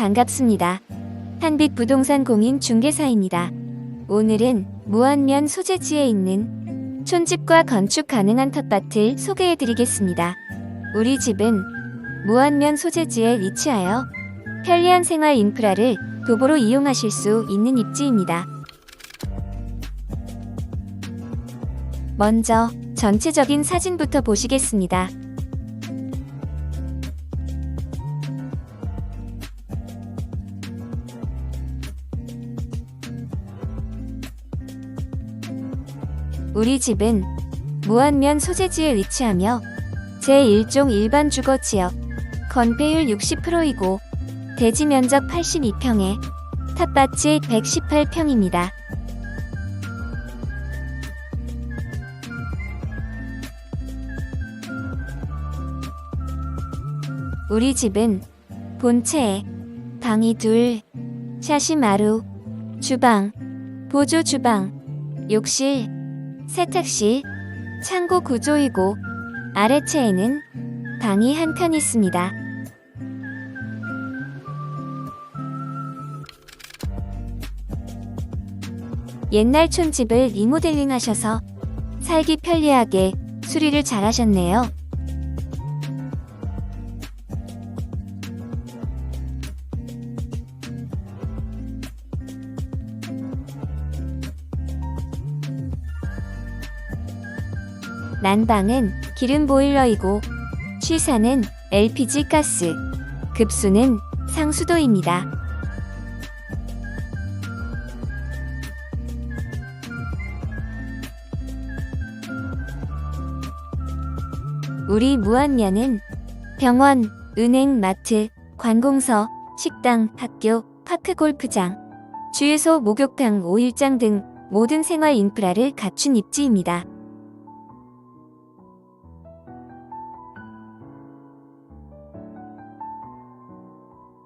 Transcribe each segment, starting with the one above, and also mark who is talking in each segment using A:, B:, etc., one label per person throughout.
A: 반갑습니다. 한빛 부동산 공인 중개사입니다. 오늘은 무안면 소재지에 있는 촌집과 건축 가능한 텃밭을 소개해 드리겠습니다. 우리 집은 무안면 소재지에 위치하여 편리한 생활 인프라를 도보로 이용하실 수 있는 입지입니다. 먼저 전체적인 사진부터 보시겠습니다. 우리 집은 무안면 소재지에 위치하며 제1종 일반 주거 지역, 건폐율 60%이고 대지 면적 82평에 텃밭이 118평입니다. 우리 집은 본체에 방이 둘, 샤시 마루, 주방, 보조 주방, 욕실, 세탁실, 창고 구조이고 아래채에는 방이 한칸 있습니다. 옛날 촌집을 리모델링 하셔서 살기 편리하게 수리를 잘 하셨네요. 난방은 기름 보일러이고 취사는 LPG 가스, 급수는 상수도입니다. 우리 무안면은 병원, 은행, 마트, 관공서, 식당, 학교, 파크 골프장, 주유소, 목욕탕, 오일장 등 모든 생활 인프라를 갖춘 입지입니다.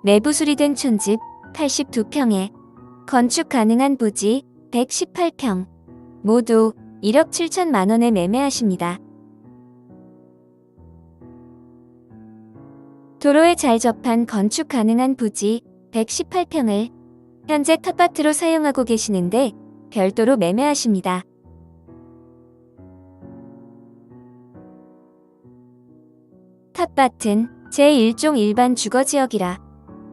A: 내부 수리된 촌집 82평에 건축 가능한 부지 118평 모두 1억 7천만 원에 매매하십니다. 도로에 잘 접한 건축 가능한 부지 118평을 현재 텃밭으로 사용하고 계시는데 별도로 매매하십니다. 텃밭은 제1종 일반 주거지역이라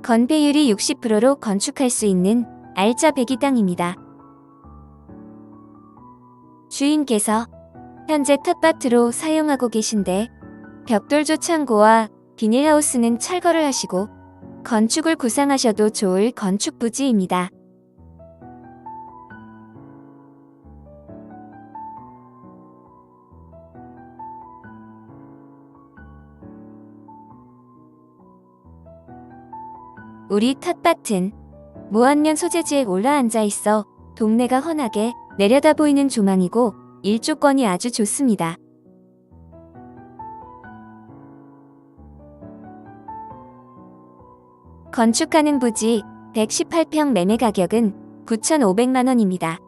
A: 건폐율이 60%로 건축할 수 있는 알짜 배기 땅입니다. 주인께서 현재 텃밭으로 사용하고 계신데 벽돌조 창고와 비닐하우스는 철거를 하시고 건축을 구상하셔도 좋을 건축 부지입니다. 우리 텃밭은 무안면 소재지에 올라앉아 있어 동네가 환하게 내려다 보이는 조망이고 일조권이 아주 좋습니다. 건축하는 부지 118평 매매 가격은 9,500만 원입니다.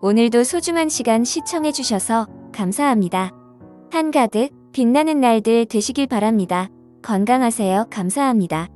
A: 오늘도 소중한 시간 시청해 주셔서 감사합니다. 한가득 빛나는 날들 되시길 바랍니다. 건강하세요. 감사합니다.